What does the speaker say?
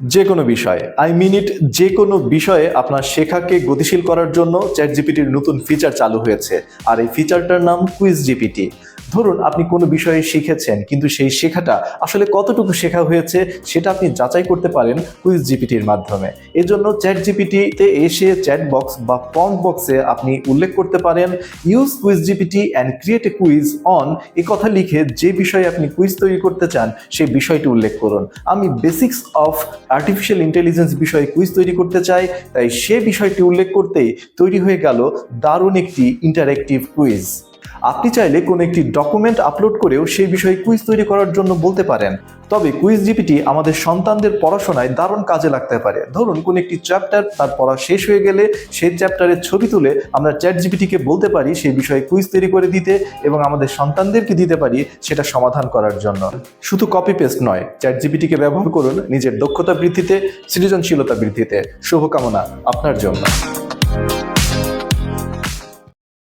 যে কোনো বিষয়ে আই মিন ইট যে কোনো বিষয়ে আপনার শেখাকে গতিশীল করার জন্য চ্যাট জিপিটির নতুন ফিচার চালু হয়েছে। আর এই ফিচারটার নাম কুইজ জিপিটি ধরুন আপনি কোনো বিষয়ে শিখেছেন, কিন্তু সেই শেখাটা আসলে কতটুকু শেখা হয়েছে সেটা আপনি যাচাই করতে পারেন কুইজ জিপিটির মাধ্যমে। এজন্য চ্যাট জিপিটিতে এসে চ্যাট বক্স বা ফর্ম বক্সে আপনি উল্লেখ করতে পারেন, use quiz GPT and create a quiz on a কথা লিখে যে বিষয়ে আপনি কুইজ তৈরি করতে চান সেই বিষয়টি উল্লেখ করুন। আমি বেসিক্স অফ আর্টিফিশিয়াল ইন্টেলিজেন্স বিষয়ে কুইজ তৈরি করতে চাই, তাই সে বিষয়টি উল্লেখ করতেই তৈরি হয়ে গেল দারুণ একটি ইন্টারেক্টিভ কুইজ। আপনি চাইলে কোনো একটি ডকুমেন্ট আপলোড করেও সেই বিষয়ে কুইজ তৈরি করার জন্য বলতে পারেন। তবে কুইজ জিপিটি আমাদের সন্তানদের পড়াশোনায় দারুণ কাজে লাগতে পারে। ধরুন, কোন একটি চ্যাপ্টার তার পড়া শেষ হয়ে গেলে সেই চ্যাপ্টারের ছবি তুলে আমরা চ্যাট জিপিটিকে বলতে পারি সেই বিষয়ে কুইজ তৈরি করে দিতে এবং আমাদের সন্তানদেরকে দিতে পারি সেটা সমাধান করার জন্য। শুধু কপি পেস্ট নয় চ্যাট জিপিটিকে ব্যবহার করুন নিজের দক্ষতা বৃদ্ধিতে, সৃজনশীলতা বৃদ্ধিতে। শুভকামনা আপনার জন্য।